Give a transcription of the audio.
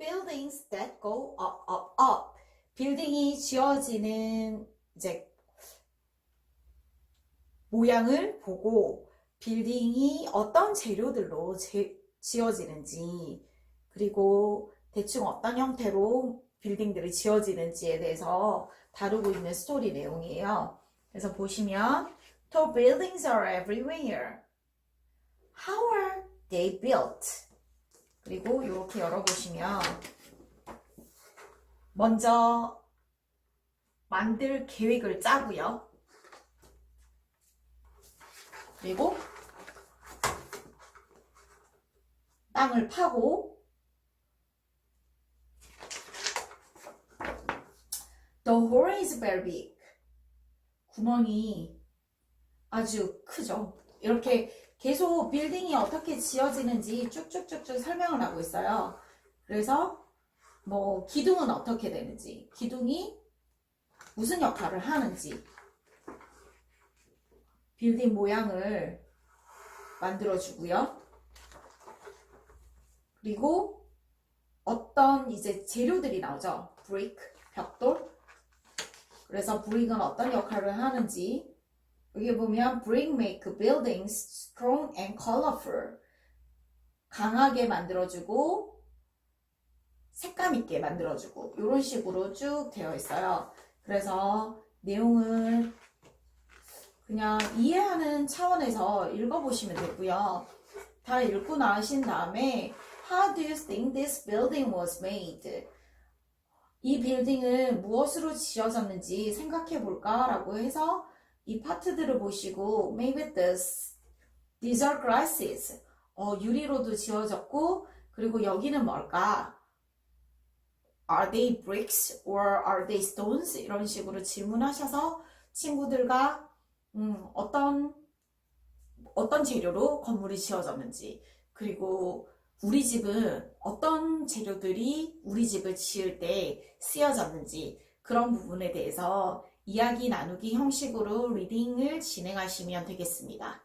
buildings that go up, up, up. 빌딩이 지어지는 이제 모양을 보고 빌딩이 어떤 재료들로 제- 지어지는지 그리고 대충 어떤 형태로 빌딩들이 지어지는지에 대해서 다루고 있는 스토리 내용이에요. 그래서 보시면 Tall buildings are everywhere. How are they built? 그리고 이렇게 열어보시면 먼저 만들 계획을 짜고요. 그리고 땅을 파고 The hole is very big. 구멍이 아주 크죠. 이렇게 계속 빌딩이 어떻게 지어지는지 쭉쭉쭉쭉 설명을 하고 있어요. 그래서 뭐 기둥은 어떻게 되는지, 기둥이 무슨 역할을 하는지, 빌딩 모양을 만들어 주고요. 그리고 어떤 이제 재료들이 나오죠. 브레이크, 벽돌. 그래서 브릭은 어떤 역할을 하는지 여기 보면 brick make buildings strong and colorful. 강하게 만들어주고 색감 있게 만들어주고 이런 식으로 쭉 되어 있어요. 그래서 내용을 그냥 이해하는 차원에서 읽어보시면 되고요. 다 읽고 나신 다음에 How do you think this building was made? 이 빌딩은 무엇으로 지어졌는지 생각해 볼까 라고 해서 이 파트들을 보시고 maybe this these are glasses 어, 유리로도 지어졌고 그리고 여기는 뭘까? Are they bricks or are they stones? 이런 식으로 질문하셔서 친구들과 음, 어떤 어떤 재료로 건물이 지어졌는지 그리고 우리 집은 어떤 재료들이 우리 집을 지을 때 쓰여졌는지 그런 부분에 대해서 이야기 나누기 형식으로 리딩을 진행하시면 되겠습니다.